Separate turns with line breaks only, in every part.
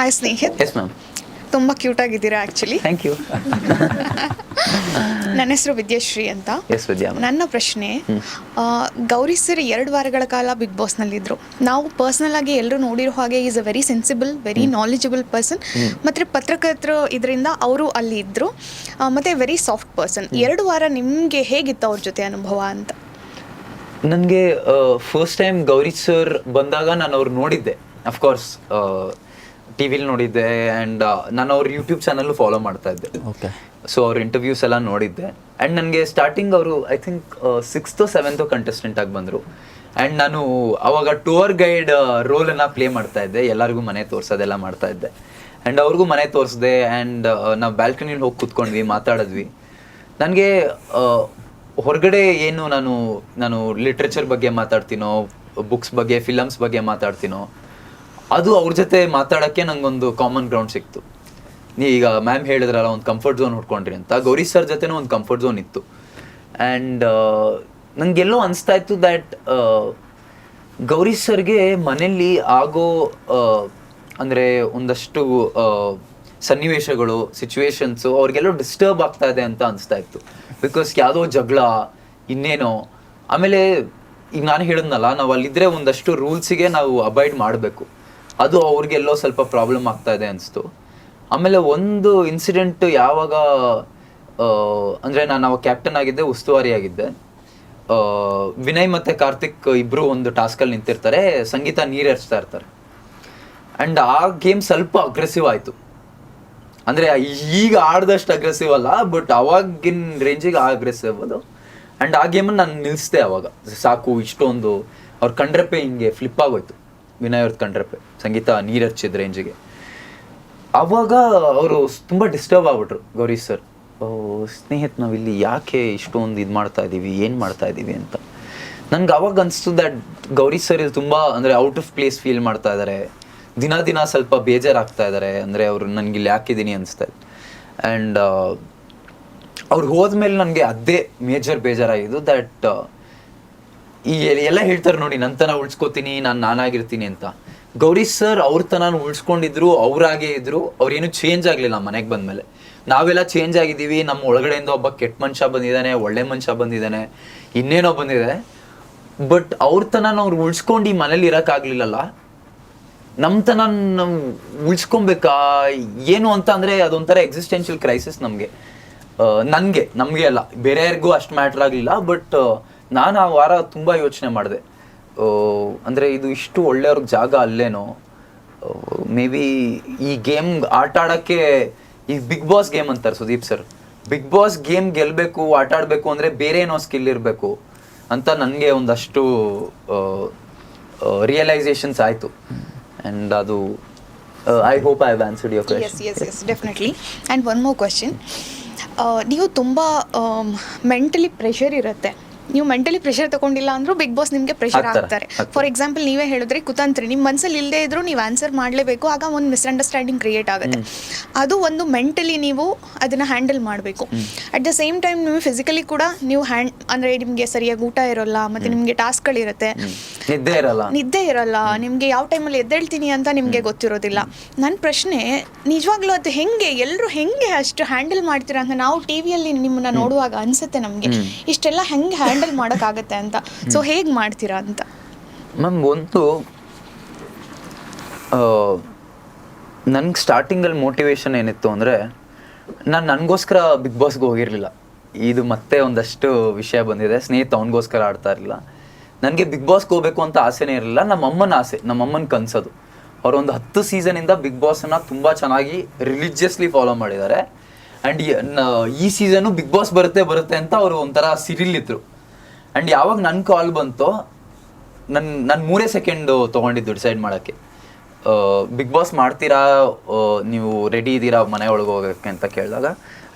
Hi Snehith.
Yes ma'am
ತುಂಬ cute ಆಗಿದ್ದೀರಾ actually
thank you
ನನ್ನ ಹೆಸರು ವಿದ್ಯಾಶ್ರೀ ಅಂತ.
ಎಸ್ ವಿದ್ಯಾ
ನನ್ನ ಪ್ರಶ್ನೆ ಗೌರಿ ಸರ್ ಎರಡು ವಾರಗಳ ಕಾಲ ಬಿಗ್ ಬಾಸ್ನಲ್ಲಿದ್ದರು ನಾವು ಪರ್ಸ್ನಲ್ ಆಗಿ ಎಲ್ಲರೂ ನೋಡಿರೋ ಹಾಗೆ is a very sensible very knowledgeable person ಮತ್ತೆ ಪತ್ರಕರ್ತರು ಇದರಿಂದ ಅವರು ಅಲ್ಲಿ ಇದ್ದರು ಮತ್ತು ವೆರಿ ಸಾಫ್ಟ್ ಪರ್ಸನ್ ಎರಡು ವಾರ ನಿಮಗೆ ಹೇಗಿತ್ತು ಅವ್ರ ಜೊತೆ ಅನುಭವ ಅಂತ?
ನನಗೆ ಫಸ್ಟ್ ಟೈಮ್ ಗೌರಿ ಸರ್ ಬಂದಾಗ ನಾನು ಅವ್ರು ನೋಡಿದ್ದೆ. ಅಫ್ಕೋರ್ಸ್ ಟಿ ವಿಲಿ ನೋಡಿದ್ದೆ ಆ್ಯಂಡ್ ನಾನು ಅವ್ರ ಯೂಟ್ಯೂಬ್ ಚಾನಲ್ಲು ಫಾಲೋ ಮಾಡ್ತಾ ಇದ್ದೆ.
ಓಕೆ
ಸೊ ಅವ್ರ ಇಂಟರ್ವ್ಯೂಸ್ ಎಲ್ಲ ನೋಡಿದ್ದೆ. ಆ್ಯಂಡ್ ನನಗೆ ಸ್ಟಾರ್ಟಿಂಗ್ ಅವರು I think sixth seventh contestant ಆಗಿ ಬಂದರು. ಆ್ಯಂಡ್ ನಾನು ಅವಾಗ ಟೂರ್ ಗೈಡ್ ರೋಲನ್ನು ಪ್ಲೇ ಮಾಡ್ತಾ ಇದ್ದೆ. ಎಲ್ಲರಿಗೂ ಮನೆ ತೋರಿಸೋದೆಲ್ಲ ಮಾಡ್ತಾ ಇದ್ದೆ. ಆ್ಯಂಡ್ ಅವ್ರಿಗೂ ಮನೆ ತೋರಿಸ್ದೆ ಆ್ಯಂಡ್ ನಾವು ಬ್ಯಾಲ್ಕನಿಲಿ ಹೋಗಿ ಕೂತ್ಕೊಂಡ್ವಿ ಮಾತಾಡಿದ್ವಿ. ನನಗೆ ಹೊರಗಡೆ ಏನು ನಾನು ನಾನು ಲಿಟ್ರೇಚರ್ ಬಗ್ಗೆ ಮಾತಾಡ್ತೀನೋ ಬುಕ್ಸ್ ಬಗ್ಗೆ ಫಿಲಮ್ಸ್ ಬಗ್ಗೆ ಮಾತಾಡ್ತೀನೋ ಅದು ಅವ್ರ ಜೊತೆ ಮಾತಾಡೋಕ್ಕೆ ನಂಗೊಂದು ಕಾಮನ್ ಗ್ರೌಂಡ್ ಸಿಕ್ತು. ನೀ ಈಗ ಮ್ಯಾಮ್ ಹೇಳಿದ್ರಲ್ಲ, ಒಂದು ಕಂಫರ್ಟ್ ಝೋನ್ ಹುಡ್ಕೊಂಡ್ರಿ ಅಂತ. ಗೌರಿ ಸರ್ ಜೊತೆನೂ ಒಂದು ಕಂಫರ್ಟ್ ಝೋನ್ ಇತ್ತು. ಆ್ಯಂಡ್ ನಂಗೆಲ್ಲೋ ಅನಿಸ್ತಾ ಇತ್ತು ದ್ಯಾಟ್ ಗೌರಿ ಸರ್ಗೆ ಮನೆಯಲ್ಲಿ ಆಗೋ ಅಂದರೆ ಒಂದಷ್ಟು ಸನ್ನಿವೇಶಗಳು ಸಿಚುವೇಶನ್ಸು ಅವ್ರಿಗೆಲ್ಲೋ ಡಿಸ್ಟರ್ಬ್ ಆಗ್ತಾ ಇದೆ ಅಂತ ಅನಿಸ್ತಾ ಇತ್ತು. ಬಿಕಾಸ್ ಯಾವುದೋ ಜಗಳ, ಇನ್ನೇನೋ. ಆಮೇಲೆ, ಈಗ ನಾನು ಹೇಳಿದ್ನಲ್ಲ, ನಾವು ಅಲ್ಲಿದ್ದರೆ ಒಂದಷ್ಟು ರೂಲ್ಸಿಗೆ ನಾವು ಅಬೈಡ್ ಮಾಡಬೇಕು. ಅದು ಅವ್ರಿಗೆಲ್ಲೋ ಸ್ವಲ್ಪ ಪ್ರಾಬ್ಲಮ್ ಆಗ್ತಾ ಇದೆ ಅನಿಸ್ತು. ಆಮೇಲೆ ಒಂದು ಇನ್ಸಿಡೆಂಟ್ ಯಾವಾಗ ಅಂದರೆ ನಾನು ಅವಾಗ ಕ್ಯಾಪ್ಟನ್ ಆಗಿದ್ದೆ, ಉಸ್ತುವಾರಿ ಆಗಿದ್ದೆ. ವಿನಯ್ ಮತ್ತು ಕಾರ್ತಿಕ್ ಇಬ್ಬರು ಒಂದು ಟಾಸ್ಕಲ್ಲಿ ನಿಂತಿರ್ತಾರೆ, ಸಂಗೀತ ನೀರೆರ್ಚ್ತಾ ಇರ್ತಾರೆ. ಆ್ಯಂಡ್ ಆ ಗೇಮ್ ಸ್ವಲ್ಪ ಅಗ್ರೆಸಿವ್ ಆಯಿತು. ಅಂದರೆ ಈಗ ಆಡಿದಷ್ಟು ಅಗ್ರೆಸಿವ್ ಅಲ್ಲ ಬಟ್ ಅವಾಗಿನ ರೇಂಜಿಗೆ ಆ ಅಗ್ರೆಸಿವ್ ಅದು. ಆ್ಯಂಡ್ ಆ ಗೇಮನ್ನು ನಾನು ನಿಲ್ಲಿಸ್ದೆ ಅವಾಗ. ಸಾಕು, ಇಷ್ಟೊಂದು, ಅವ್ರು ಕಂಡ್ರಪ್ಪೆ ಹಿಂಗೆ ಫ್ಲಿಪ್ ಆಗೋಯ್ತು. ವಿನಯ್ ಅವ್ರದ್ದು ಸಂಗೀತ ಸಂಗೀತ ಹಚ್ಚಿದ ರೇಂಜಿಗೆ. ಅವಾಗ ಅವರು ತುಂಬ ಡಿಸ್ಟರ್ಬ್ ಆಗ್ಬಿಟ್ರು ಗೌರಿ ಸರ್. ಸ್ನೇಹಿತ್ ನಾವಿಲ್ಲಿ ಯಾಕೆ ಇಷ್ಟೊಂದು ಇದು ಮಾಡ್ತಾ ಇದ್ದೀವಿ ಏನು ಮಾಡ್ತಾ ಇದ್ದೀವಿ ಅಂತ. ನಂಗೆ ಅವಾಗ ಅನಿಸ್ತು ದಟ್ ಗೌರಿ ಸರ್ ಇಲ್ಲಿ ತುಂಬ ಅಂದರೆ ಔಟ್ ಆಫ್ ಪ್ಲೇಸ್ ಫೀಲ್ ಮಾಡ್ತಾ ಇದ್ದಾರೆ ದಿನ ದಿನ ಸ್ವಲ್ಪ ಬೇಜಾರಾಗ್ತಾ ಇದ್ದಾರೆ ಅಂದರೆ ಅವರು ನನಗೆ ಇಲ್ಲಿ ಹಾಕಿದ್ದೀನಿ ಅನಿಸ್ತಾ ಇದೆ. ಆ್ಯಂಡ್ ಅವ್ರು ಹೋದ್ಮೇಲೆ ನನಗೆ ಅದೇ ಮೇಜರ್ ಬೇಜಾರಾಗಿದ್ದು ದ್ಯಾಟ್ ಈ ಎಲ್ಲ ಹೇಳ್ತಾರೆ ನೋಡಿ ನನ್ನ ತನ ಉಳ್ಸ್ಕೊತೀನಿ, ನಾನು ನಾನಾಗಿರ್ತೀನಿ ಅಂತ. ಗೌರಿ ಸರ್ ಅವ್ರ ತನ ಉಳ್ಸ್ಕೊಂಡಿದ್ರು, ಅವ್ರಾಗೆ ಇದ್ರು, ಅವ್ರೇನು ಚೇಂಜ್ ಆಗಲಿಲ್ಲ ಮನೆಗೆ ಬಂದಮೇಲೆ. ನಾವೆಲ್ಲ ಚೇಂಜ್ ಆಗಿದ್ದೀವಿ, ನಮ್ಮ ಒಳಗಡೆಯಿಂದ ಒಬ್ಬ ಕೆಟ್ಟ ಮನುಷ್ಯ ಬಂದಿದ್ದಾನೆ, ಒಳ್ಳೆ ಮನುಷ್ಯ ಬಂದಿದ್ದಾನೆ, ಇನ್ನೇನೋ ಬಂದಿದೆ. ಬಟ್ ಅವ್ರ ತನ ಅವ್ರು ಉಳ್ಸ್ಕೊಂಡು ಈ ಮನೇಲಿ ಇರೋಕ್ಕಾಗಲಿಲ್ಲಲ್ಲ. ನಮ್ಮ ತನ ಉಳ್ಸ್ಕೊಬೇಕಾ, ಏನು ಅಂತ ಅಂದರೆ ಅದೊಂಥರ ಎಕ್ಸಿಸ್ಟೆನ್ಷಿಯಲ್ ಕ್ರೈಸಿಸ್ ನಮಗೆ. ನನಗೆ, ನಮಗೆ ಅಲ್ಲ. ಬೇರೆಯವ್ರಿಗೂ ಅಷ್ಟು ಮ್ಯಾಟ್ರ್ ಆಗಲಿಲ್ಲ ಬಟ್ ನಾನು ಆ ವಾರ ತುಂಬ ಯೋಚನೆ ಮಾಡಿದೆ. ಅಂದರೆ ಇದು ಇಷ್ಟು ಒಳ್ಳೆಯವ್ರಿಗೆ ಜಾಗ ಅಲ್ಲೇನೋ ಮೇ ಬಿ ಈ ಗೇಮ್ ಆಟ ಆಡೋಕ್ಕೆ ಈ ಬಿಗ್ ಬಾಸ್ ಗೇಮ್ ಅಂತಾರೆ Sudeep sir. Bigg Boss game ಗೆಲ್ಲಬೇಕು ಆಟ ಆಡಬೇಕು ಅಂದರೆ ಬೇರೆ ಏನೋ ಸ್ಕಿಲ್ ಇರಬೇಕು ಅಂತ ನನಗೆ ಒಂದಷ್ಟು ರಿಯಲೈಸೇಷನ್ಸ್ ಆಯಿತು. ಆ್ಯಂಡ್ ಅದು I hope I answered your
yes yes yes definitely and one more question ನೀವು ತುಂಬ ಮೆಂಟಲಿ ಪ್ರೆಷರ್ ಇರುತ್ತೆ. ನೀವು ಮೆಂಟಲಿ ಪ್ರೆಷರ್ ತಗೊಂಡಿಲ್ಲ ಅಂದ್ರೂ ಬಿಗ್ ಬಾಸ್ ನಿಮಗೆ ಪ್ರೆಷರ್
ಹಾಕ್ತಾರೆ,
ಆಗ್ತಾರೆ. ಫಾರ್ ಎಕ್ಸಾಂಪಲ್ ನೀವೇ ಹೇಳಿದ್ರೆ ಕುತಂತ್ರಿ ನಿಮ್ಮ ಮನಸ್ಸಲ್ಲಿ ಇಲ್ಲದೆ ಇದ್ರೂ ನೀವು ಆನ್ಸರ್ ಮಾಡಲೇಬೇಕು ಆಗ ಒಂದು ಮಿಸ್ಅಂಡರ್ಸ್ಟ್ಯಾಂಡಿಂಗ್ ಕ್ರಿಯೇಟ್ ಆಗುತ್ತೆ. ಅದು ಒಂದು ಮೆಂಟಲಿ ನೀವು ಅದನ್ನ ಹ್ಯಾಂಡಲ್ ಮಾಡಬೇಕು. ಅಟ್ ದ ಸೇಮ್ ಟೈಮ್ ನೀವು ಫಿಸಿಕಲಿ ಕೂಡ ನೀವು ಹ್ಯಾಂಡ್ ಅಂದರೆ ನಿಮಗೆ ಸರಿಯಾಗಿ ಊಟ ಇರೋಲ್ಲ ಮತ್ತೆ ನಿಮಗೆ ಟಾಸ್ಕ್ಗಳಿರುತ್ತೆ
ನಿದ್ದೆ ಇರಲ್ಲ.
ನಿದ್ದೆ ಇರಲ್ಲ ನಿಮಗೆ ಯಾವ ಟೈಮಲ್ಲಿ ಎದ್ದೇಳ್ತೀನಿ ಅಂತ ನಿಮಗೆ ಗೊತ್ತಿರೋದಿಲ್ಲ. ನನ್ನ ಪ್ರಶ್ನೆ ನಿಜವಾಗ್ಲೂ ಅದು ಹೆಂಗೆ ಎಲ್ಲರೂ ಹೆಂಗೆ ಅಷ್ಟು ಹ್ಯಾಂಡಲ್ ಮಾಡ್ತೀರಾ ಅಂತ ನಾವು ಟಿವಿಯಲ್ಲಿ ನಿಮ್ಮನ್ನ ನೋಡುವಾಗ ಅನ್ಸುತ್ತೆ ನಮಗೆ. ಇಷ್ಟೆಲ್ಲ ಹೆಂಗೆ ಹ್ಯಾಂಡಲ್ ಮಾಡೋಕ್ಕಾಗತ್ತೆ ಅಂತ. ಸೊ ಹೇಗೆ ಮಾಡ್ತೀರಾ ಅಂತ?
ಮ್ಯಾಮ್ ಒಂದು ನನ್ಗೆ ಸ್ಟಾರ್ಟಿಂಗಲ್ಲಿ ಮೋಟಿವೇಶನ್ ಏನಿತ್ತು ಅಂದರೆ ನಾನು ನನಗೋಸ್ಕರ ಬಿಗ್ ಬಾಸ್ಗೆ ಹೋಗಿರಲಿಲ್ಲ. ಇದು ಮತ್ತೆ ಒಂದಷ್ಟು ವಿಷಯ ಬಂದಿದೆ. ಸ್ನೇಹಿತ ಅವನಿಗೋಸ್ಕರ ಆಡ್ತಾ ಇರಲಿಲ್ಲ. ನನಗೆ ಬಿಗ್ ಬಾಸ್ಗೆ ಹೋಗಬೇಕು ಅಂತ ಆಸೆನೇ ಇರಲಿಲ್ಲ. ನಮ್ಮ ಅಮ್ಮನ ಆಸೆ ನಮ್ಮ ಅಮ್ಮನ ಕನಸದು. ಅವರೊಂದು ಒಂದು ಹತ್ತು ಸೀಸನಿಂದ ಬಿಗ್ ಬಾಸನ್ನು ತುಂಬ ಚೆನ್ನಾಗಿ ರಿಲಿಜಿಯಸ್ಲಿ ಫಾಲೋ ಮಾಡಿದ್ದಾರೆ. ಆ್ಯಂಡ್ ಈ ಸೀಸನು ಬಿಗ್ ಬಾಸ್ ಬರುತ್ತೆ ಬರುತ್ತೆ ಅಂತ ಅವರು ಒಂಥರ ಸಿರಿಲಿದ್ರು. ಆ್ಯಂಡ್ ಯಾವಾಗ ನನ್ನ ಕಾಲ್ ಬಂತೋ ನನ್ನ ನಾನು ಮೂರೇ ಸೆಕೆಂಡು ತೊಗೊಂಡಿದ್ದು ಡಿಸೈಡ್ ಮಾಡೋಕ್ಕೆ. ಬಿಗ್ ಬಾಸ್ ಮಾಡ್ತೀರಾ ನೀವು ರೆಡಿ ಇದ್ದೀರಾ ಮನೆ ಒಳಗೆ ಹೋಗೋಕ್ಕೆ ಅಂತ ಕೇಳಿದಾಗ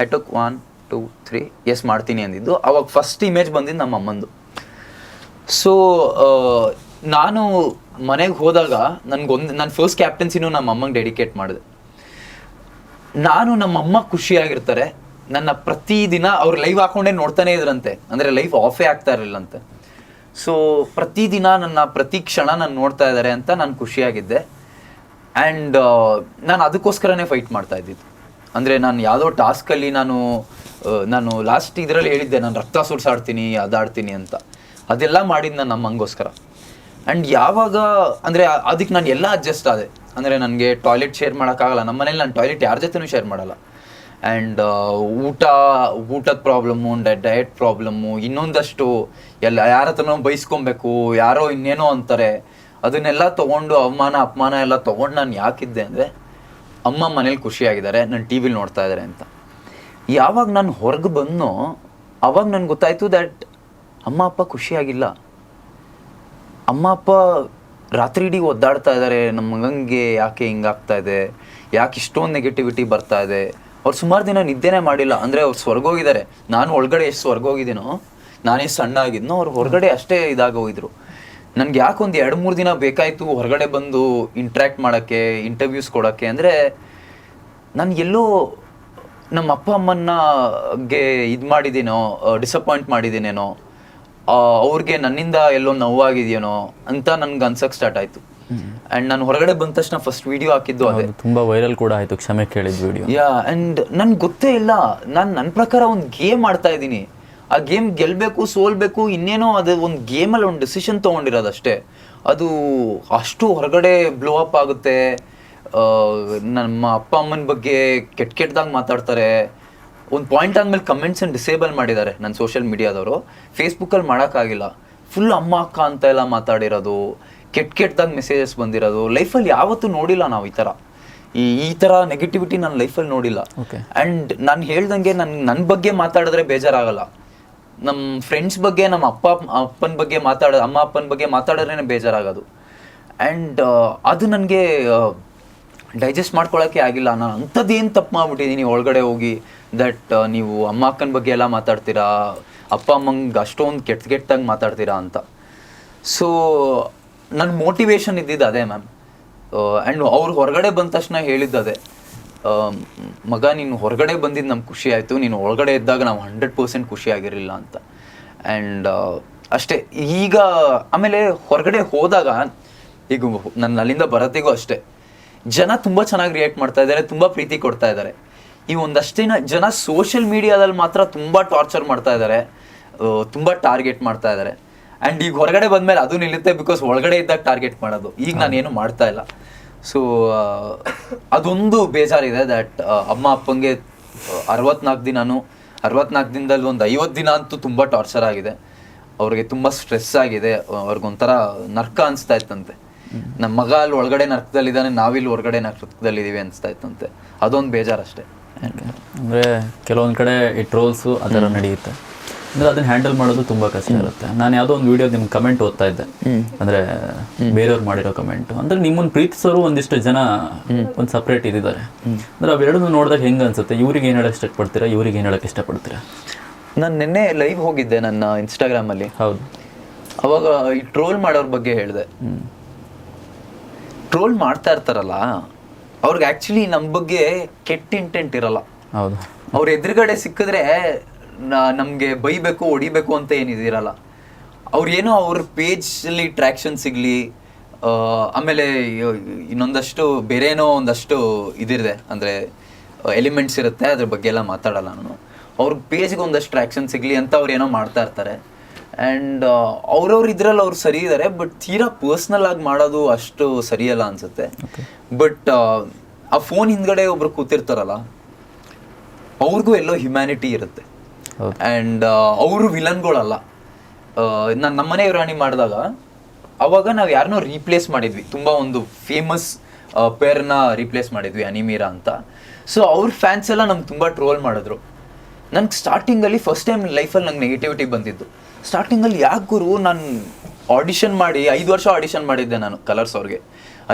I took one two three yes ಮಾಡ್ತೀನಿ ಅಂದಿದ್ದು. ಅವಾಗ ಫಸ್ಟ್ ಇಮೇಜ್ ಬಂದಿದ್ದು ನಮ್ಮ ಅಮ್ಮಂದು. ಸೊ ನಾನು ಮನೆಗೆ ಹೋದಾಗ ನನಗೊಂದು ನನ್ನ ಫಸ್ಟ್ ಕ್ಯಾಪ್ಟನ್ಸಿನೂ ನಮ್ಮ ಅಮ್ಮಂಗೆ ಡೆಡಿಕೇಟ್ ಮಾಡಿದೆ. ನಾನು ನಮ್ಮ ಅಮ್ಮ ಖುಷಿಯಾಗಿರ್ತಾರೆ. ನನ್ನ ಪ್ರತಿದಿನ ಅವ್ರು ಲೈವ್ ಹಾಕೊಂಡೇ ನೋಡ್ತಾನೆ ಇದ್ರಂತೆ. ಅಂದರೆ ಲೈಫ್ ಆಫೇ ಆಗ್ತಾ ಇರಲಿಲ್ಲಂತೆ ಸೊ ಪ್ರತಿದಿನ ನನ್ನ ಪ್ರತಿ ಕ್ಷಣ ನಾನು ನೋಡ್ತಾ ಇದ್ದಾರೆ ಅಂತ ನಾನು ಖುಷಿಯಾಗಿದ್ದೆ. ಆ್ಯಂಡ್ ನಾನು ಅದಕ್ಕೋಸ್ಕರನೇ ಫೈಟ್ ಮಾಡ್ತಾ ಇದ್ದಿದ್ದು. ಅಂದರೆ ನಾನು ಯಾವುದೋ ಟಾಸ್ಕಲ್ಲಿ ನಾನು ನಾನು ಲಾಸ್ಟ್ ಇದರಲ್ಲಿ ಹೇಳಿದ್ದೆ, ನಾನು ರಕ್ತ ಸುಡ್ಸಾಡ್ತೀನಿ ಅದಾಡ್ತೀನಿ ಅಂತ. ಅದೆಲ್ಲ ಮಾಡಿದ್ದು ನಾನು ನಮ್ಮಂಗೋಸ್ಕರ ಆ್ಯಂಡ್ ಯಾವಾಗ, ಅಂದರೆ ಅದಕ್ಕೆ ನಾನು ಎಲ್ಲ ಅಡ್ಜಸ್ಟ್ ಆದೆ. ಅಂದರೆ ನನಗೆ ಟಾಯ್ಲೆಟ್ ಶೇರ್ ಮಾಡೋಕ್ಕಾಗಲ್ಲ. ನಮ್ಮ ಮನೇಲಿ ನಾನು ಟಾಯ್ಲೆಟ್ ಯಾರ ಜೊತೆನೂ ಶೇರ್ ಮಾಡಲ್ಲ. ಆ್ಯಂಡ್ ಊಟ, ಊಟದ ಪ್ರಾಬ್ಲಮ್ಮು ಡಯಟ್ ಪ್ರಾಬ್ಲಮ್ಮು ಇನ್ನೊಂದಷ್ಟು ಎಲ್ಲ ಯಾರ ಹತ್ರನೋ ಬೈಸ್ಕೊಬೇಕು, ಯಾರೋ ಇನ್ನೇನೋ ಅಂತಾರೆ, ಅದನ್ನೆಲ್ಲ ತೊಗೊಂಡು ಅವಮಾನ, ಅಪಮಾನ ಎಲ್ಲ ತೊಗೊಂಡು ನಾನು ಯಾಕಿದ್ದೆ ಅಂದರೆ, ಅಮ್ಮ ಮನೇಲಿ ಖುಷಿಯಾಗಿದ್ದಾರೆ, ನಾನು ಟಿ ವಿಲಿ ನೋಡ್ತಾ ಇದ್ದಾರೆ ಅಂತ. ಯಾವಾಗ ನಾನು ಹೊರಗೆ ಬಂದೋ ಅವಾಗ ನನಗೆ ಗೊತ್ತಾಯಿತು ದ್ಯಾಟ್ ಅಮ್ಮ, ಅಪ್ಪ ಖುಷಿಯಾಗಿಲ್ಲ. ಅಮ್ಮ, ಅಪ್ಪ ರಾತ್ರಿ ಇಡೀ ಒದ್ದಾಡ್ತಾ ಇದ್ದಾರೆ ನಮ್ಮ ಮಗಂಗೆ ಯಾಕೆ ಹಿಂಗಾಗ್ತಾ ಇದೆ, ಯಾಕೆ ಇಷ್ಟೊಂದು ನೆಗೆಟಿವಿಟಿ ಬರ್ತಾ ಇದೆ ಅವ್ರು ಸುಮಾರು ದಿನ ನಿದ್ದೆನೇ ಮಾಡಿಲ್ಲ. ಅಂದರೆ ಅವ್ರು ಸ್ವರ್ಗೋಗಿದ್ದಾರೆ. ನಾನು ಒಳಗಡೆ ಎಷ್ಟು ಸ್ವರ್ಗೋಗಿದ್ದೀನೋ, ನಾನೇ ಸಣ್ಣ ಆಗಿದ್ನೋ ಅವ್ರು ಹೊರಗಡೆ ಅಷ್ಟೇ ಇದಾಗೋಗಿದ್ರು ನನಗೆ ಯಾಕೆ ಒಂದು ಎರಡು ಮೂರು ದಿನ ಬೇಕಾಯಿತು ಹೊರಗಡೆ ಬಂದು ಇಂಟ್ರ್ಯಾಕ್ಟ್ ಮಾಡೋಕ್ಕೆ ಇಂಟರ್ವ್ಯೂಸ್ ಕೊಡೋಕ್ಕೆ? ಅಂದರೆ ನಾನು ಎಲ್ಲೋ ನಮ್ಮ ಅಪ್ಪ ಅಮ್ಮನ್ನಗೆ ಇದು ಮಾಡಿದ್ದೀನೋ ಡಿಸಪಾಯಿಂಟ್ ಮಾಡಿದ್ದೀನೇನೋ ಅವ್ರಿಗೆ ನನ್ನಿಂದ ಎಲ್ಲೋ ನೋವಾಗಿದೆಯೇನೋ ಅಂತ ನನ್ಗೆ ಅನ್ಸಕ್ಕೆ ಸ್ಟಾರ್ಟ್ ಆಯ್ತು. ಅಂಡ್ ನಾನು ಹೊರಗಡೆ ಬಂದ ತಕ್ಷಣ ಫಸ್ಟ್ ವಿಡಿಯೋ ಹಾಕಿದ್ದು ಅದೇ.
ತುಂಬಾ ವೈರಲ್ ಕೂಡ ಆಯ್ತು ಕ್ಷಮೆ ಕೇಳಿದ್ ವಿಡಿಯೋ
ಯಾ ಅಂಡ್ ನನ್ಗೆ ಗೊತ್ತೇ ಇಲ್ಲ. ನಾನು ನನ್ನ ಪ್ರಕಾರ ಒಂದು ಗೇಮ್ ಆಡ್ತಾ ಇದ್ದೀನಿ. ಆ ಗೇಮ್ ಗೆಲ್ಬೇಕು ಸೋಲ್ಬೇಕು ಇನ್ನೇನೋ ಅದು ಒಂದು ಗೇಮಲ್ಲಿ ಒಂದು ಡಿಸಿಷನ್ ತೊಗೊಂಡಿರೋದಷ್ಟೇ ಅದು ಅಷ್ಟು ಹೊರಗಡೆ ಬ್ಲೋ ಅಪ್ ಆಗುತ್ತೆ. ನಮ್ಮ ಅಪ್ಪ ಅಮ್ಮನ ಬಗ್ಗೆ ಕೆಟ್ಟ ಕೆಟ್ಟದಾಗ ಮಾತಾಡ್ತಾರೆ. ಒಂದು ಪಾಯಿಂಟ್ ಆದ್ಮೇಲೆ ಕಮೆಂಟ್ಸನ್ನು ಡಿಸೇಬಲ್ ಮಾಡಿದ್ದಾರೆ ನನ್ನ ಸೋಷಿಯಲ್ ಮೀಡಿಯಾದವರು ಫೇಸ್ಬುಕ್ಕಲ್ಲಿ ಮಾಡೋಕ್ಕಾಗಿಲ್ಲ ಫುಲ್ ಅಮ್ಮ ಅಕ್ಕ ಅಂತ ಎಲ್ಲ ಮಾತಾಡಿರೋದು. ಕೆಟ್ಟ ಕೆಟ್ಟದಾಗ ಮೆಸೇಜಸ್ ಬಂದಿರೋದು. ಲೈಫಲ್ಲಿ ಯಾವತ್ತೂ ನೋಡಿಲ್ಲ ನಾವು ಈ ಥರ ಈ ಈ ಥರ ನೆಗೆಟಿವಿಟಿ ನನ್ನ ಲೈಫಲ್ಲಿ ನೋಡಿಲ್ಲ. ಆ್ಯಂಡ್ ನಾನು ಹೇಳ್ದಂಗೆ ನನ್ನ ನನ್ನ ಬಗ್ಗೆ ಮಾತಾಡಿದ್ರೆ ಬೇಜಾರಾಗಲ್ಲ. ನಮ್ಮ ಫ್ರೆಂಡ್ಸ್ ಬಗ್ಗೆ ನಮ್ಮ ಅಪ್ಪ ಅಪ್ಪನ ಬಗ್ಗೆ ಮಾತಾಡ ಅಮ್ಮ ಅಪ್ಪನ ಬಗ್ಗೆ ಮಾತಾಡಿದ್ರೇ ಬೇಜಾರಾಗೋದು. ಆ್ಯಂಡ್ ಅದು ನನಗೆ ಡೈಜೆಸ್ಟ್ ಮಾಡ್ಕೊಳ್ಳೋಕ್ಕೆ ಆಗಿಲ್ಲ. ನಾನು ಅಂಥದ್ದೇನು ತಪ್ಪು ಮಾಡಿಬಿಟ್ಟಿದ್ದೀನಿ ಒಳಗಡೆ ಹೋಗಿ ದಟ್ ನೀವು ಅಮ್ಮ ಅಕ್ಕನ ಬಗ್ಗೆ ಎಲ್ಲ ಮಾತಾಡ್ತೀರಾ? ಅಪ್ಪ ಅಮ್ಮಂಗೆ ಅಷ್ಟೊಂದು ಕೆಟ್ಟ ಕೆಟ್ಟದಾಗಿ ಮಾತಾಡ್ತೀರಾ ಅಂತ. ಸೊ ನನ್ನ ಮೋಟಿವೇಶನ್ ಇದ್ದಿದ್ದು ಅದೇ ಮ್ಯಾಮ್ ಆ್ಯಂಡ್ ಅವ್ರು ಹೊರಗಡೆ ಬಂದ ತಕ್ಷಣ ಹೇಳಿದ್ದು ಅದೇ. ಮಗ, ನೀನು ಹೊರಗಡೆ ಬಂದಿದ್ದು ನಮ್ಗೆ ಖುಷಿ ಆಯಿತು. ನೀನು ಒಳಗಡೆ ಇದ್ದಾಗ ನಾವು ಹಂಡ್ರೆಡ್ ಪರ್ಸೆಂಟ್ ಖುಷಿಯಾಗಿರಲಿಲ್ಲ ಅಂತ. ಆ್ಯಂಡ್ ಅಷ್ಟೇ. ಈಗ, ಆಮೇಲೆ ಹೊರಗಡೆ ಹೋದಾಗ, ಈಗ ನನ್ನ ಅಲ್ಲಿಂದ ಬರೋತ್ತಿಗೂ ಅಷ್ಟೇ. ಜನ ತುಂಬ ಚೆನ್ನಾಗಿ ರಿಯಾಕ್ಟ್ ಮಾಡ್ತಾ ಇದ್ದಾರೆ ತುಂಬ ಪ್ರೀತಿ ಕೊಡ್ತಾ ಇದ್ದಾರೆ ಈ ಒಂದಷ್ಟಿನ ಜನ ಸೋಷಿಯಲ್ ಮೀಡಿಯಾದಲ್ಲಿ ಮಾತ್ರ ತುಂಬ ಟಾರ್ಚರ್ ಮಾಡ್ತಾ ಇದ್ದಾರೆ ತುಂಬ ಟಾರ್ಗೆಟ್ ಮಾಡ್ತಾ ಇದ್ದಾರೆ ಆ್ಯಂಡ್ ಈಗ ಹೊರಗಡೆ ಬಂದಮೇಲೆ ಅದು ನಿಲ್ಲುತ್ತೆ ಬಿಕಾಸ್ ಒಳಗಡೆ ಇದ್ದಾಗ ಟಾರ್ಗೆಟ್ ಮಾಡೋದು. ಈಗ ನಾನೇನು ಮಾಡ್ತಾ ಇಲ್ಲ. ಸೊ ಅದೊಂದು ಬೇಜಾರಿದೆ ದ್ಯಾಟ್ ಅಮ್ಮ ಅಪ್ಪಂಗೆ ಅರವತ್ನಾಲ್ಕು ದಿನಾನು ಅರವತ್ನಾಲ್ಕು ದಿನದಲ್ಲಿ ಒಂದು ಐವತ್ತು ದಿನ ಅಂತೂ ತುಂಬ ಟಾರ್ಚರ್ ಆಗಿದೆ. ಅವ್ರಿಗೆ ತುಂಬ ಸ್ಟ್ರೆಸ್ ಆಗಿದೆ. ಅವ್ರಿಗೊಂಥರ ನರ್ಕ ಅನಿಸ್ತಾ ಇತ್ತಂತೆ. ನಮ್ಮ ಮಗ ಅಲ್ಲಿ ಒಳಗಡೆ ನರ್ಕದಲ್ಲಿದ್ದಾನೆ ನಾವಿಲ್ಲಿ ಹೊರಗಡೆ ನರ್ಕದಲ್ಲಿದ್ದೀವಿ ಅನಿಸ್ತಾ ಇತ್ತಂತೆ. ಅದೊಂದು ಬೇಜಾರಷ್ಟೇ
ಅಂದರೆ ಕೆಲವೊಂದು ಕಡೆ ಈ ಟ್ರೋಲ್ಸು ಅದೆಲ್ಲ ನಡೆಯುತ್ತೆ. ಅಂದ್ರೆ ಅದನ್ನ ಹ್ಯಾಂಡಲ್ ಮಾಡೋದು ತುಂಬಾ ಕಷ್ಟ ಇರುತ್ತೆ. ನಾನು ಯಾವುದೋ ಒಂದು ವಿಡಿಯೋ ನಿಮ್ ಕಮೆಂಟ್ ಓದ್ತಾ ಇದ್ದೆ. ಅಂದ್ರೆ ಬೇರೆಯವ್ರು ಮಾಡಿರೋ ಕಮೆಂಟ್ ಅಂದ್ರೆ ನಿಮ್ಮನ್ನ ಪ್ರೀತಿಸೋರು ಒಂದಿಷ್ಟು ಜನ ಒಂದು ಸಪ್ರೇಟ್ ಇದ್ದಾರೆ ಅಂದ್ರೆ ಅವೆರಡನ್ನು ನೋಡಿದಾಗ ಹೆಂಗ ಅನ್ಸುತ್ತೆ? ಇವ್ರಿಗೆ ಏನ್ ಹೇಳಕ್ ಇಷ್ಟಪಡ್ತೀರಾ? ಇವ್ರಿಗೆ ಏನ್ ಹೇಳಕ್ ಇಷ್ಟಪಡ್ತೀರಾ?
ನಾನು ನಿನ್ನೆ ಲೈವ್ ಹೋಗಿದ್ದೆ ನನ್ನ ಇನ್ಸ್ಟಾಗ್ರಾಮಲ್ಲಿ
ಹೌದು.
ಅವಾಗ ಈ ಟ್ರೋಲ್ ಮಾಡೋರ್ ಬಗ್ಗೆ ಹೇಳಿದೆ. ಟ್ರೋಲ್ ಮಾಡ್ತಾ ಇರ್ತಾರಲ್ಲ ಅವ್ರಿಗೆ ಆಕ್ಚುಲಿ ನಮ್ಮ ಬಗ್ಗೆ ಕೆಟ್ಟ ಇಂಟೆಂಟ್ ಇರಲ್ಲ.
ಹೌದು.
ಅವ್ರ ಎದುರುಗಡೆ ಸಿಕ್ಕಿದ್ರೆ ನಮಗೆ ಬೈಬೇಕು ಹೊಡಿಬೇಕು ಅಂತ ಏನಿದಿರಲ್ಲ. ಅವ್ರೇನೋ ಅವ್ರ ಪೇಜಲ್ಲಿ ಟ್ರ್ಯಾಕ್ಷನ್ ಸಿಗಲಿ ಆಮೇಲೆ ಇನ್ನೊಂದಷ್ಟು ಬೇರೆನೋ ಒಂದಷ್ಟು ಇದಿದೆ ಅಂದರೆ ಎಲಿಮೆಂಟ್ಸ್ ಇರುತ್ತೆ ಅದ್ರ ಬಗ್ಗೆ ಎಲ್ಲ ಮಾತಾಡಲ್ಲ ನಾನು. ಅವ್ರ ಪೇಜ್ಗೆ ಒಂದಷ್ಟು ಟ್ರ್ಯಾಕ್ಷನ್ ಸಿಗಲಿ ಅಂತ ಅವ್ರು ಏನೋ ಮಾಡ್ತಾ ಇರ್ತಾರೆ. ಆ್ಯಂಡ್ ಅವ್ರವ್ರ ಇದ್ರಲ್ಲಿ ಅವ್ರು ಸರಿ ಇದ್ದಾರೆ ಬಟ್ ತೀರಾ ಪರ್ಸ್ನಲ್ ಆಗಿ ಮಾಡೋದು ಅಷ್ಟು ಸರಿಯಲ್ಲ ಅನ್ಸುತ್ತೆ. ಬಟ್ ಆ ಫೋನ್ ಹಿಂದ್ಗಡೆ ಒಬ್ರು ಕೂತಿರ್ತಾರಲ್ಲ ಅವ್ರಿಗೂ ಎಲ್ಲೋ ಹ್ಯುಮ್ಯಾನಿಟಿ ಇರುತ್ತೆ. ಆ್ಯಂಡ್ ಅವರು ವಿಲನ್ಗಳಲ್ಲ. ನಾನು ನಮ್ಮನೆ ರಾಣಿ ಮಾಡಿದಾಗ, ಅವಾಗ ನಾವು ಯಾರನ್ನೋ ರೀಪ್ಲೇಸ್ ಮಾಡಿದ್ವಿ. ತುಂಬ ಒಂದು ಫೇಮಸ್ ಪೇರ್ನ ರೀಪ್ಲೇಸ್ ಮಾಡಿದ್ವಿ, ಅನಿಮೀರಾ ಅಂತ. ಸೊ ಅವ್ರ ಫ್ಯಾನ್ಸ್ ಎಲ್ಲ ನಮ್ಗೆ ತುಂಬ ಟ್ರೋಲ್ ಮಾಡಿದ್ರು. ನನಗೆ ಸ್ಟಾರ್ಟಿಂಗಲ್ಲಿ ಫಸ್ಟ್ ಟೈಮ್ ಲೈಫಲ್ಲಿ ನಂಗೆ ನೆಗೆಟಿವಿಟಿ ಬಂದಿದ್ದು. ಸ್ಟಾರ್ಟಿಂಗಲ್ಲಿ ಯಾಕೆ ಗುರು, ನಾನು ಆಡಿಷನ್ ಮಾಡಿ, ಐದು ವರ್ಷ ಆಡಿಷನ್ ಮಾಡಿದ್ದೆ ನಾನು ಕಲರ್ಸ್ ಅವ್ರಿಗೆ.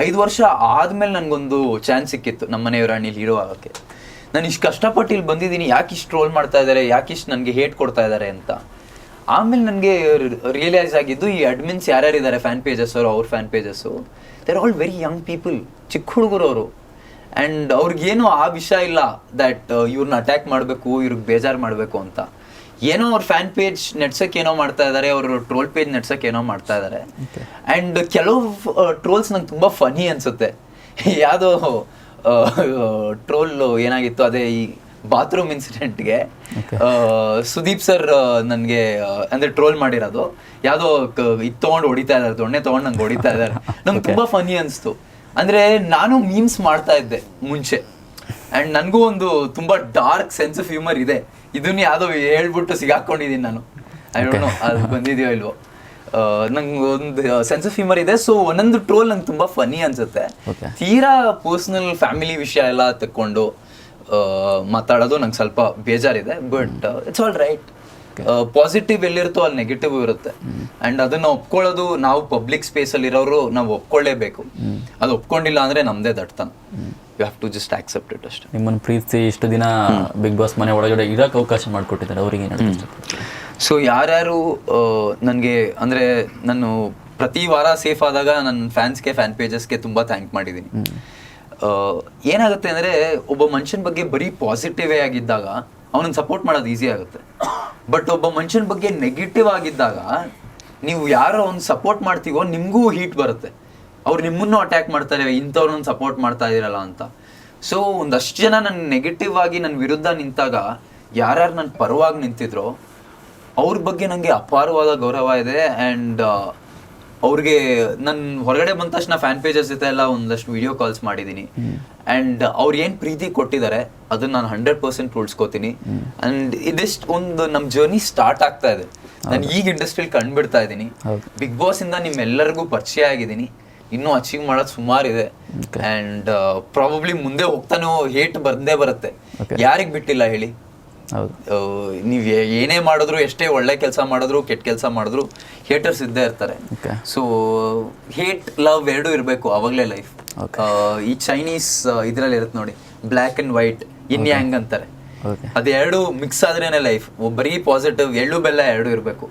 ಐದು ವರ್ಷ ಆದಮೇಲೆ ನನಗೊಂದು ಚಾನ್ಸ್ ಸಿಕ್ಕಿತ್ತು ನಮ್ಮ ಮನೆಯವರಾಣಿಲಿ ಹೀರೋ ಆಗೋಕ್ಕೆ. ನಾನು ಇಷ್ಟು ಕಷ್ಟಪಟ್ಟು ಇಲ್ಲಿ ಬಂದಿದ್ದೀನಿ ಯಾಕೆ ಇಷ್ಟು ಟ್ರೋಲ್ ಮಾಡ್ತಾ ಇದ್ದಾರೆ ಯಾಕೆ ಇಷ್ಟು ನನಗೆ ಹೇಟ್ ಕೊಡ್ತಾ ಇದ್ದಾರೆ ಅಂತ. ಆಮೇಲೆ ನನಗೆ ರಿಯಲೈಸ್ ಆಗಿದ್ದು ಈ ಅಡ್ಮಿನ್ಸ್ ಯಾರ್ಯಾರಿದ್ದಾರೆ ಫ್ಯಾನ್ ಪೇಜಸ್ ಅವರು ಅವ್ರ fan pages there all very young people ಚಿಕ್ಕ ಹುಡುಗರು ಅವರು. ಆ್ಯಂಡ್ ಅವ್ರಿಗೇನು ಆ ವಿಷಯ ಇಲ್ಲ ದ್ಯಾಟ್ ಇವ್ರನ್ನ ಅಟ್ಯಾಕ್ ಮಾಡಬೇಕು ಇವ್ರಿಗೆ ಬೇಜಾರು ಮಾಡಬೇಕು ಅಂತ. ಏನೋ ಅವ್ರ ಫ್ಯಾನ್ ಪೇಜ್ ನೆಟ್ಸಕ್ಕೆ ಏನೋ ಮಾಡ್ತಾ ಇದ್ದಾರೆ ಅವರು ಟ್ರೋಲ್ ಪೇಜ್ ನೆಟ್ಸಕ್ಕೆ ಏನೋ ಮಾಡ್ತಾ ಇದ್ದಾರೆ ಆ್ಯಂಡ್ ಕೆಲವು ಟ್ರೋಲ್ಸ್ ನಂಗೆ ತುಂಬ ಫನಿ ಅನ್ಸುತ್ತೆ. ಯಾವುದೋ ಟ್ರೋಲ್ ಏನಾಗಿತ್ತು ಅದೇ ಈ ಬಾತ್ರೂಮ್ ಇನ್ಸಿಡೆಂಟ್ಗೆ ಸುದೀಪ್ ಸರ್ ನನಗೆ ಅಂದ್ರೆ ಟ್ರೋಲ್ ಮಾಡಿರೋದು. ಯಾವುದೋ ಇದು ತೊಗೊಂಡು ಹೊಡಿತಾ ಇದ್ದಾರೆ ದೊಣ್ಣೆ ತೊಗೊಂಡು ನಂಗೆ ಹೊಡಿತಾ ಇದ್ದಾರೆ ನಂಗೆ ತುಂಬಾ ಫನಿ ಅನಿಸ್ತು. ಅಂದ್ರೆ ನಾನು ಮೀಮ್ಸ್ ಮಾಡ್ತಾ ಇದ್ದೆ ಮುಂಚೆ. ಆ್ಯಂಡ್ ನನಗೂ ಒಂದು ತುಂಬಾ ಡಾರ್ಕ್ ಸೆನ್ಸ್ ಆಫ್ ಹ್ಯೂಮರ್ ಇದೆ. ಇದನ್ನ ಯಾವುದೋ ಹೇಳ್ಬಿಟ್ಟು ಸಿಗಾಕೊಂಡಿದ್ದೀನಿ ನಾನು. ಐ ಡೋಂಟ್ ನೋ ಅದು ಬಂದಿದೆಯೋ ಇಲ್ವೋ. ನಂಗೆ ಒಂದು ಸೆನ್ಸ್ ಆಫ್ ಹ್ಯೂಮರ್ ಇದೆ. ಸೊ ಒಂದೊಂದು ಟ್ರೋಲ್ ನಂಗೆ ತುಂಬಾ ಫನಿ ಅನ್ಸುತ್ತೆ. ತೀರಾ ಪರ್ಸ್ನಲ್ ಫ್ಯಾಮಿಲಿ ವಿಷಯ ಎಲ್ಲ ತಕ್ಕೊಂಡು ಮಾತಾಡೋದು ನಂಗೆ ಸ್ವಲ್ಪ ಬೇಜಾರಿದೆ. But it's all right positive ಎಲ್ಲಿರುತ್ತೋ ಅಲ್ಲಿ ನೆಗೆಟಿವ್ ಇರುತ್ತೆ. ಅಂಡ್ ಅದನ್ನ ಒಪ್ಕೊಳ್ಳೋದು ನಾವು ಪಬ್ಲಿಕ್ ಸ್ಪೇಸ್ ಅಲ್ಲಿ ಇರೋರು ನಾವು ಒಪ್ಕೊಳ್ಳೇಬೇಕು. ಅದು ಒಪ್ಕೊಂಡಿಲ್ಲ ಅಂದ್ರೆ ನಮ್ದೇ ದಟ್ತನ you have to just accept it ಅಷ್ಟೇ.
ನಿಮ್ಮನ್ನು ಪ್ರೀತಿ ಇಷ್ಟು ದಿನ ಬಿಗ್ ಬಾಸ್ ಮನೆ ಒಳಗಡೆ ಇರೋಕೆ ಅವಕಾಶ ಮಾಡಿಕೊಟ್ಟಿದ್ದಾರೆ. ಅವರಿಗೆ?
ಸೊ ಯಾರ್ಯಾರು ನನಗೆ ಅಂದರೆ ನಾನು ಪ್ರತಿ ವಾರ ಸೇಫ್ ಆದಾಗ ನನ್ನ ಫ್ಯಾನ್ಸ್ಗೆ ಫ್ಯಾನ್ ಪೇಜಸ್ಗೆ ತುಂಬ ಥ್ಯಾಂಕ್ ಮಾಡಿದ್ದೀನಿ ಏನಾಗುತ್ತೆ ಅಂದರೆ ಒಬ್ಬ ಮನುಷ್ಯನ ಬಗ್ಗೆ ಬರೀ ಪಾಸಿಟಿವೇ ಆಗಿದ್ದಾಗ ಅವನನ್ನು ಸಪೋರ್ಟ್ ಮಾಡೋದು ಈಸಿ ಆಗುತ್ತೆ. ಬಟ್ ಒಬ್ಬ ಮನುಷ್ಯನ ಬಗ್ಗೆ ನೆಗೆಟಿವ್ ಆಗಿದ್ದಾಗ ನೀವು ಯಾರೋ ಅವ್ನು ಸಪೋರ್ಟ್ ಮಾಡ್ತೀವೋ ನಿಮಗೂ ಹೀಟ್ ಬರುತ್ತೆ. ಅವ್ರು ನಿಮ್ಮನ್ನು ಅಟ್ಯಾಕ್ ಮಾಡ್ತಾರೆ ಇಂಥವ್ರನ್ನ ಸಪೋರ್ಟ್ ಮಾಡ್ತಾ ಇದ್ದೀರಲ್ಲ ಅಂತ. ಸೊ ಒಂದಷ್ಟು ಜನ ನನ್ನ ನೆಗೆಟಿವ್ ಆಗಿ ನನ್ನ ವಿರುದ್ಧ ನಿಂತಾಗ ಯಾರ್ಯಾರು ನನ್ನ ಪರವಾಗಿ ನಿಂತಿದ್ರೋ ಅವ್ರ ಬಗ್ಗೆ ನನಗೆ ಅಪಾರವಾದ ಗೌರವ ಇದೆ ಅಂಡ್ ಅವ್ರಿಗೆ ನನ್ನ ಹೊರಗಡೆ ಬಂದ ತಕ್ಷಣ ಫ್ಯಾನ್ ಪೇಜಸ್ ಜೊತೆ ಎಲ್ಲ ಒಂದಷ್ಟು ವಿಡಿಯೋ ಕಾಲ್ಸ್ ಮಾಡಿದ್ದೀನಿ ಆ್ಯಂಡ್ ಅವ್ರು ಏನು ಪ್ರೀತಿ ಕೊಟ್ಟಿದ್ದಾರೆ ಅದನ್ನ ನಾನು ಹಂಡ್ರೆಡ್ ಪರ್ಸೆಂಟ್ ಉಳಿಸ್ಕೋತೀನಿ ಆ್ಯಂಡ್ ಇದಿಷ್ಟು ಒಂದು ನಮ್ಮ ಜರ್ನಿ ಸ್ಟಾರ್ಟ್ ಆಗ್ತಾ ಇದೆ. ನಾನು ಈಗ ಇಂಡಸ್ಟ್ರಿಲಿ ಕಂಡುಬಿಡ್ತಾ ಇದ್ದೀನಿ. ಬಿಗ್ ಬಾಸ್ ಇಂದ ನಿಮ್ಮೆಲ್ಲರಿಗೂ ಪರಿಚಯ ಆಗಿದ್ದೀನಿ. ಇನ್ನೂ ಅಚೀವ್ ಮಾಡೋದು ಸುಮಾರು ಇದೆ.
ಅಂಡ್
ಆ್ಯಂಡ್ ಪ್ರಾಬಬ್ಲಿ ಮುಂದೆ ಹೋಗ್ತಾನೋ ಹೇಟ್ ಬಂದೇ ಬರುತ್ತೆ. ಯಾರಿಗೆ ಬಿಟ್ಟಿಲ್ಲ ಹೇಳಿ? ನೀವು ಏನೇ ಮಾಡಿದ್ರು ಎಷ್ಟೇ ಒಳ್ಳೆ ಕೆಲಸ ಮಾಡಿದ್ರು ಕೆಟ್ಟ ಕೆಲಸ ಮಾಡಿದ್ರು ಹೇಟರ್ಸ್ ಇದ್ದೇ ಇರ್ತಾರೆ. ಸೊ ಹೇಟ್ ಲವ್ ಎರಡೂ ಇರಬೇಕು ಅವಾಗಲೇ ಲೈಫ್ ಈ ಚೈನೀಸ್ ಇದರಲ್ಲಿ ಇರುತ್ತೆ ನೋಡಿ black and white yin yang ಅಂತಾರೆ. ಅದೆರಡು ಮಿಕ್ಸ್ ಆದ್ರೇನೆ ಲೈಫ್ ಬರೀ ಪಾಸಿಟಿವ್ ಎಳ್ಳು ಬೆಲ್ಲ ಎರಡು ಇರಬೇಕು.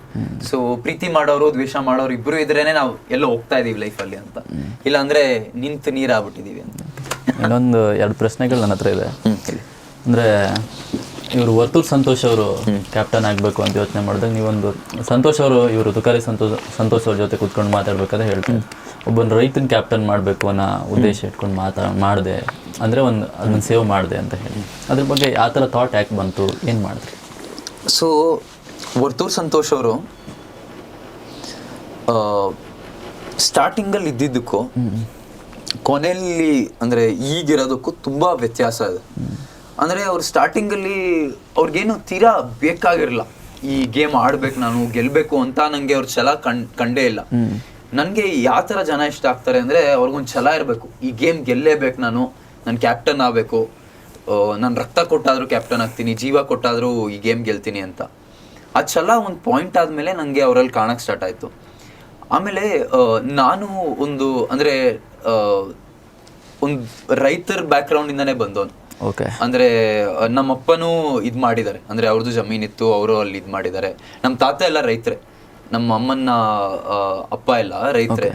ಸೊ ಪ್ರೀತಿ ಮಾಡೋರು ದ್ವೇಷ ಮಾಡೋರು ಇಬ್ರು ಇದ್ರೇನೆ ನಾವು ಎಲ್ಲ ಹೋಗ್ತಾ ಇದೀವಿ ಲೈಫಲ್ಲಿ ಅಂತ. ಇಲ್ಲ ಅಂದ್ರೆ ನಿಂತು ನೀರಾಗ್ಬಿಟ್ಟಿದೀವಿ ಅಂತ.
ಇನ್ನೊಂದು ಎರಡು ಪ್ರಶ್ನೆಗಳು ನನ್ನ ಹತ್ರ ಇದೆ. ಅಂದರೆ ಇವರು ವರ್ತೂರ್ ಸಂತೋಷ್ ಅವರು ಕ್ಯಾಪ್ಟನ್ ಆಗಬೇಕು ಅಂತ ಯೋಚನೆ ಮಾಡಿದಾಗ ನೀವೊಂದು ಸಂತೋಷ್ ಅವರು ಇವರು ತುಕಾರಿ ಸಂತೋಷ್ ಸಂತೋಷ್ ಅವ್ರ ಜೊತೆ ಕೂತ್ಕೊಂಡು ಮಾತಾಡ್ಬೇಕಾದ್ರೆ ಹೇಳ್ತಾರೆ. ಒಬ್ಬನ ರೈತನ ಕ್ಯಾಪ್ಟನ್ ಮಾಡಬೇಕು ಅನ್ನೋ ಉದ್ದೇಶ ಇಟ್ಕೊಂಡು ಮಾತಾ ಮಾಡಿದೆ ಅಂದರೆ ಒಂದು ಅದನ್ನ ಸೇವ್ ಮಾಡಿದೆ ಅಂತ ಹೇಳಿ. ಅದ್ರ ಬಗ್ಗೆ ಆ ಥರ ಥಾಟ್ ಯಾಕೆ ಬಂತು? ಏನು ಮಾಡಿದ್ರಿ?
ಸೊ ವರ್ತೂರ್ ಸಂತೋಷ್ ಅವರು ಸ್ಟಾರ್ಟಿಂಗಲ್ಲಿ ಇದ್ದಿದ್ದಕ್ಕೂ ಕೊನೆಯಲ್ಲಿ ಅಂದರೆ ಈಗಿರೋದಕ್ಕೂ ತುಂಬ ವ್ಯತ್ಯಾಸ ಇದೆ. ಅಂದರೆ ಅವ್ರು ಸ್ಟಾರ್ಟಿಂಗಲ್ಲಿ ಅವ್ರಿಗೇನು ತೀರಾ ಬೇಕಾಗಿರಲ್ಲ ಈ ಗೇಮ್ ಆಡ್ಬೇಕು ನಾನು ಗೆಲ್ಲಬೇಕು ಅಂತ ನನಗೆ ಅವ್ರ ಛಲ ಕಣ್ ಕಂಡೇ ಇಲ್ಲ. ನನಗೆ ಯಾವ ಥರ ಜನ ಇಷ್ಟ ಆಗ್ತಾರೆ ಅಂದರೆ ಅವ್ರಿಗೊಂದು ಛಲ ಇರಬೇಕು. ಈ ಗೇಮ್ ಗೆಲ್ಲೇಬೇಕು ನಾನು ನಾನು ಕ್ಯಾಪ್ಟನ್ ಆಗಬೇಕು. ನಾನು ರಕ್ತ ಕೊಟ್ಟಾದರೂ ಕ್ಯಾಪ್ಟನ್ ಆಗ್ತೀನಿ ಜೀವ ಕೊಟ್ಟಾದರೂ ಈ ಗೇಮ್ ಗೆಲ್ತೀನಿ ಅಂತ. ಆ ಛಲ ಒಂದು ಪಾಯಿಂಟ್ ಆದಮೇಲೆ ನನಗೆ ಅವರಲ್ಲಿ ಕಾಣಕ್ಕೆ ಸ್ಟಾರ್ಟ್ ಆಯಿತು. ಆಮೇಲೆ ನಾನು ಒಂದು ಅಂದರೆ ಒಂದು ರೈತರ ಬ್ಯಾಕ್ಗ್ರೌಂಡಿಂದನೇ ಬಂದವನು.
ಓಕೆ
ಅಂದ್ರೆ ಆ, ನಮ್ಮಪ್ಪನೂ ಇದ್ ಮಾಡಿದ್ದಾರೆ ಅಂದ್ರೆ ಅವ್ರದ್ದು ಜಮೀನಿತ್ತು ಅವರು ಅಲ್ಲಿ ಇದ್ ಮಾಡಿದ್ದಾರೆ ನಮ್ಮ ತಾತ ಎಲ್ಲ ರೈತರೆ. ನಮ್ಮ ಅಮ್ಮನ ಅಪ್ಪ ಎಲ್ಲ ರೈತರೆ.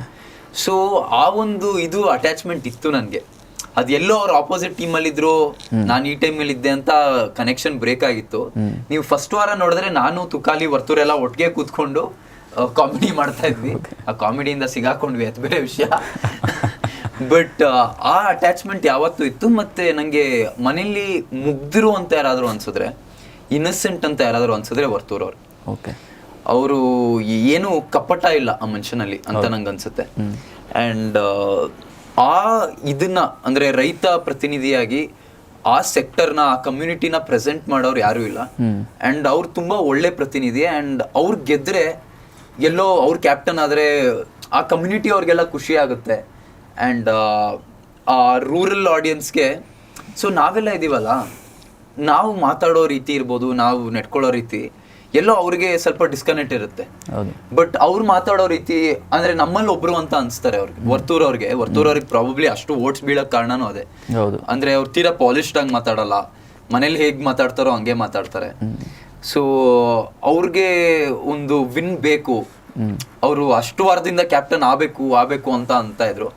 ಸೊ ಆ ಒಂದು ಇದು ಅಟ್ಯಾಚ್ಮೆಂಟ್ ಇತ್ತು ನನಗೆ. ಅದ್ ಎಲ್ಲೋ ಅವ್ರ ಆಪೋಸಿಟ್ ಟೀಮ್ ಅಲ್ಲಿ ಇದ್ರು ನಾನು ಈ ಟೈಮ್ ಅಲ್ಲಿ ಇದ್ದೆ ಅಂತ ಕನೆಕ್ಷನ್ ಬ್ರೇಕ್ ಆಗಿತ್ತು. ನೀವು ಫಸ್ಟ್ ವಾರ ನೋಡಿದ್ರೆ ನಾನು ತುಕಾಲಿ ವರ್ತೂರೆಲ್ಲ ಒಟ್ಟಿಗೆ ಕೂತ್ಕೊಂಡು ಕಾಮಿಡಿ ಮಾಡ್ತಾ ಇದ್ವಿ. ಆ ಕಾಮಿಡಿಯಿಂದ ಸಿಗಾಕೊಂಡ್ವಿ ಅದು ಬೇರೆ ವಿಷಯ. ಬಟ್ ಆ ಅಟ್ಯಾಚ್ಮೆಂಟ್ ಯಾವತ್ತೂ ಇತ್ತು ಮತ್ತೆ ನಂಗೆ ಮನೇಲಿ ಮುಗ್ದಿರು ಅಂತ ಯಾರಾದರೂ ಅನ್ಸಿದ್ರೆ ಇನ್ನಸೆಂಟ್ ಅಂತ ಯಾರಾದರೂ ಅನ್ಸಿದ್ರೆ ವರ್ತೂರ್ ಅವ್ರು.
ಓಕೆ
ಅವರು ಏನು ಕಪಟ ಇಲ್ಲ ಆ ಮನುಷ್ಯನಲ್ಲಿ ಅಂತ ನಂಗೆ ಅನ್ಸುತ್ತೆ. ಅಂಡ್ ಆ ಇದನ್ನ ಅಂದ್ರೆ ರೈತ ಪ್ರತಿನಿಧಿಯಾಗಿ ಆ ಸೆಕ್ಟರ್ನ ಆ ಕಮ್ಯುನಿಟಿನ ಪ್ರೆಸೆಂಟ್ ಮಾಡೋರು ಯಾರು ಇಲ್ಲ. ಅಂಡ್ ಅವ್ರು ತುಂಬಾ ಒಳ್ಳೆ ಪ್ರತಿನಿಧಿ ಅಂಡ್ ಅವ್ರು ಗೆದ್ರೆ ಎಲ್ಲೋ ಅವ್ರ ಕ್ಯಾಪ್ಟನ್ ಆದ್ರೆ ಆ ಕಮ್ಯುನಿಟಿ ಅವ್ರಿಗೆಲ್ಲ ಖುಷಿ ಆಗುತ್ತೆ. ಅಂಡ್ ಆ ರೂರಲ್ ಆಡಿಯನ್ಸ್ಗೆ ಸೊ ನಾವೆಲ್ಲ ಇದ್ದೀವಲ್ಲ ನಾವು ಮಾತಾಡೋ ರೀತಿ ಇರ್ಬೋದು ನಾವು ನೆಟ್ಕೊಳ್ಳೋ ರೀತಿ ಎಲ್ಲೋ ಅವ್ರಿಗೆ ಸ್ವಲ್ಪ ಡಿಸ್ಕನೆಕ್ಟ್ ಇರುತ್ತೆ. ಬಟ್ ಅವ್ರು ಮಾತಾಡೋ ರೀತಿ ಅಂದ್ರೆ ನಮ್ಮಲ್ಲಿ ಒಬ್ರು ಅಂತ ಅನ್ಸ್ತಾರೆ ಅವ್ರಿಗೆ ವರ್ತೂರ್ ಅವ್ರಿಗೆ. ವರ್ತೂರ್ ಅವ್ರಿಗೆ ಪ್ರಾಬಬ್ಲಿ ಅಷ್ಟು ಓಟ್ಸ್ ಬೀಳಕ್ ಕಾರಣನೂ ಅದೇ. ಅಂದ್ರೆ ಅವ್ರು ತೀರಾ ಪಾಲಿಶ್ಡ್ ಆಗಿ ಮಾತಾಡಲ್ಲ. ಮನೇಲಿ ಹೇಗೆ ಮಾತಾಡ್ತಾರೋ ಹಂಗೆ ಮಾತಾಡ್ತಾರೆ. ಸೊ ಅವ್ರಿಗೆ ಒಂದು ವಿನ್ ಬೇಕು. ಅವರು ಅಷ್ಟು ವಾರದಿಂದ ಕ್ಯಾಪ್ಟನ್ ಆಗಬೇಕು ಆಗಬೇಕು ಅಂತ ಅಂತ ಇದ್ರು.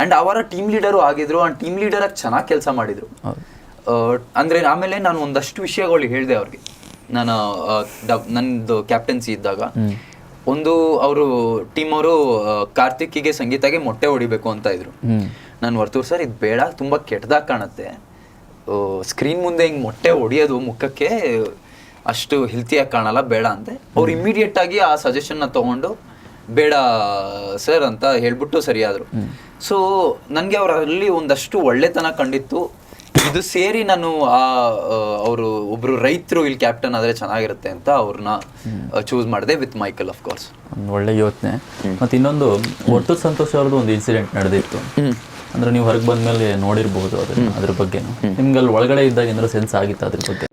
ಅಂಡ್ ಅವರ ಟೀಮ್ ಲೀಡರು ಆಗಿದ್ರು. ಅಂಡ್ ಟೀಮ್ ಲೀಡರ್ ಆಗಿ ಚೆನ್ನಾಗಿ ಕೆಲಸ ಮಾಡಿದ್ರು. ಅಂದ್ರೆ ಆಮೇಲೆ ನಾನು ಒಂದಷ್ಟು ವಿಷಯಗಳು ಹೇಳಿದೆ ಅವ್ರಿಗೆ. ನಾನು ನಂದು ಕ್ಯಾಪ್ಟನ್ಸಿ ಇದ್ದಾಗ. ಒಂದು ಅವರು ಟೀಮ್ ಅವರು ಕಾರ್ತಿಕ್ಕಿಗೆ ಸಂಗೀತಗೆ ಮೊಟ್ಟೆ ಹೊಡಿಬೇಕು ಅಂತ ಇದ್ರು. ನಾನು ವರ್ತೂರ್ ಸರ್ ಇದು ಬೇಡ ತುಂಬಾ ಕೆಟ್ಟದಾಗ ಕಾಣುತ್ತೆ. ಸ್ಕ್ರೀನ್ ಮುಂದೆ ಹಿಂಗೆ ಮೊಟ್ಟೆ ಹೊಡಿಯೋದು ಮುಖಕ್ಕೆ ಅಷ್ಟು ಹೆಲ್ತಿಯಾಗಿ ಕಾಣಲ್ಲ ಬೇಡ ಅಂದೆ. ಅವ್ರು ಇಮಿಡಿಯೇಟ್ ಆಗಿ ಆ ಸಜೆಷನ್ನ ತಗೊಂಡು ಬೇಡ ಸರ್ ಅಂತ ಹೇಳ್ಬಿಟ್ಟು ಸರಿಯಾದ್ರು. ಸೊ ನನಗೆ ಅವರಲ್ಲಿ ಒಂದಷ್ಟು ಒಳ್ಳೆತನ ಕಂಡಿತ್ತು. ಇದು ಸೇರಿ ನಾನು ಆ ಅವರು ಒಬ್ರು ರೈತರು ಇಲ್ಲಿ ಕ್ಯಾಪ್ಟನ್ ಆದ್ರೆ ಚೆನ್ನಾಗಿರುತ್ತೆ ಅಂತ ಅವ್ರನ್ನ ಚೂಸ್ ಮಾಡಿದೆ ವಿತ್ ಮೈಕಲ್ ಆಫ್ ಕೋರ್ಸ್
ಒಳ್ಳೆ ಯೋಚನೆ. ಮತ್ತೆ ಇನ್ನೊಂದು ಒಟ್ಟು ಸಂತೋಷ ಅವ್ರದ್ದು ಒಂದು ಇನ್ಸಿಡೆಂಟ್ ನಡೆದಿತ್ತು. ಅಂದ್ರೆ ನೀವು ಹೊರಗೆ ಬಂದ್ಮೇಲೆ ಮೇಲೆ ಅದನ್ನ ಅದ್ರ ಬಗ್ಗೆ ನಿಮ್ಗೆ ಅಲ್ಲಿ ಒಳಗಡೆ ಇದ್ದಾಗ ಏನಾದ್ರು ಸೆನ್ಸ್ ಆಗಿತ್ತು ಅದ್ರ ಬಗ್ಗೆ?